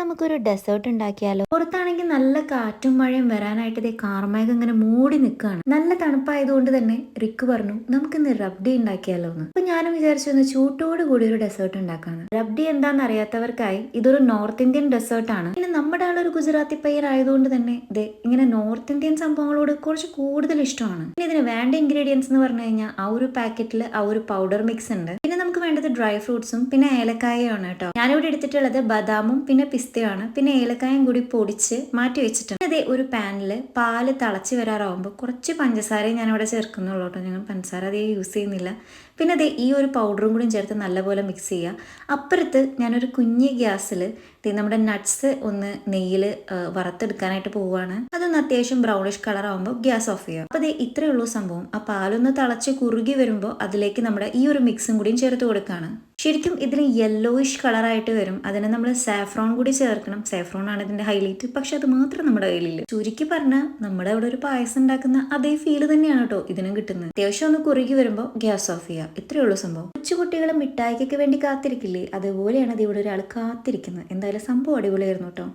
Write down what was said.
നമുക്കൊരു ഡെസേർട്ട് ഉണ്ടാക്കിയാലോ? പുറത്താണെങ്കിൽ നല്ല കാറ്റും മഴയും വരാനായിട്ട് ഇതേ കാർമേഘം ഇങ്ങനെ മൂടി നിൽക്കുകയാണ് നല്ല തണുപ്പായതുകൊണ്ട് തന്നെ റിക്ക് പറഞ്ഞു നമുക്കിന്ന് റബ്ഡി ഉണ്ടാക്കിയാലോ എന്ന്. അപ്പൊ ഞാനും വിചാരിച്ചു ഒന്ന് ചൂട്ടോട് കൂടി ഒരു ഡെസേർട്ട് ഉണ്ടാക്കാന്ന്. റബ്ഡി എന്താണെന്ന് അറിയാത്തവർക്കായി ഇതൊരു നോർത്ത് ഇന്ത്യൻ ഡെസേർട്ട് ആണ്. പിന്നെ നമ്മുടെ ആളൊരു ഗുജറാത്തി പയ്യൻ ആയതുകൊണ്ട് തന്നെ ഇത് ഇങ്ങനെ നോർത്ത് ഇന്ത്യൻ സംഭവങ്ങളോട് കുറച്ച് കൂടുതൽ ഇഷ്ടമാണ്. പിന്നെ ഇതിന് വേണ്ട ഇൻഗ്രീഡിയൻസ് എന്ന് പറഞ്ഞു കഴിഞ്ഞാൽ ആ ഒരു പാക്കറ്റിൽ ആ ഒരു പൗഡർ മിക്സ് ഉണ്ട്. വേണ്ടത് ഡ്രൈ ഫ്രൂട്ട്സും പിന്നെ ഏലക്കായയാണ് കേട്ടോ. ഞാനിവിടെ എടുത്തിട്ടുള്ളത് ബദാമും പിന്നെ പിസ്തയാണ്. പിന്നെ ഏലക്കായും കൂടി പൊടിച്ച് മാറ്റി വെച്ചിട്ടുണ്ട്. അതേ ഒരു പാനിൽ പാൽ തിളച്ച് വരാറാവുമ്പോൾ കുറച്ച് പഞ്ചസാരയും ഞാനിവിടെ ചേർക്കുന്നുള്ളൂ കേട്ടോ. ഞങ്ങൾ പഞ്ചസാര അതേ യൂസ് ചെയ്യുന്നില്ല. പിന്നെ അതേ ഈ ഒരു പൗഡറും കൂടി ചേർത്ത് നല്ലപോലെ മിക്സ് ചെയ്യുക. അപ്പുറത്ത് ഞാനൊരു കുഞ്ഞ് ഗ്യാസിൽ നമ്മുടെ നട്ട്സ് ഒന്ന് നെയ്യിൽ വറുത്തെടുക്കാനായിട്ട് പോവുകയാണ്. അതൊന്ന് അത്യാവശ്യം ബ്രൗണിഷ് കളർ ആകുമ്പോൾ ഗ്യാസ് ഓഫ് ചെയ്യുക. അപ്പോൾ അതെ ഇത്രയേ ഉള്ളൂ സംഭവം. ആ പാലൊന്ന് തിളച്ച് കുറുകി വരുമ്പോൾ അതിലേക്ക് നമ്മുടെ ഈ ഒരു മിക്സും കൂടിയും ചേർത്ത് കൊടുക്കുകയാണ്. ശരിക്കും ഇതിന് യെല്ലോയിഷ് കളറായിട്ട് വരും. അതിന് നമ്മൾ സാഫ്രോൺ കൂടി ചേർക്കണം. സാഫ്രോൺ ആണ് ഇതിന്റെ ഹൈലൈറ്റ് പക്ഷെ അത് മാത്രം നമ്മുടെ കയ്യിലില്ല. ചുരുക്കി പറഞ്ഞാൽ നമ്മുടെ അവിടെ ഒരു പായസം ഉണ്ടാക്കുന്ന അതേ ഫീൽ തന്നെയാണ് കേട്ടോ ഇതിനും കിട്ടുന്നത്. അത്യാവശ്യം ഒന്ന് കുറുകി വരുമ്പോൾ ഗ്യാസ് ഓഫ് ചെയ്യുക ഇത്രയേ ഉള്ളൂ സംഭവം. കൊച്ചുകുട്ടികൾ മിഠായിക്കൊക്കെ വേണ്ടി കാത്തിരിക്കില്ലേ? അതുപോലെയാണ് ഇത് ഇവിടെ ഒരാൾ കാത്തിരിക്കുന്നത്. എന്തായാലും സംഭവം അടിപൊളിയായിരുന്നു കേട്ടോ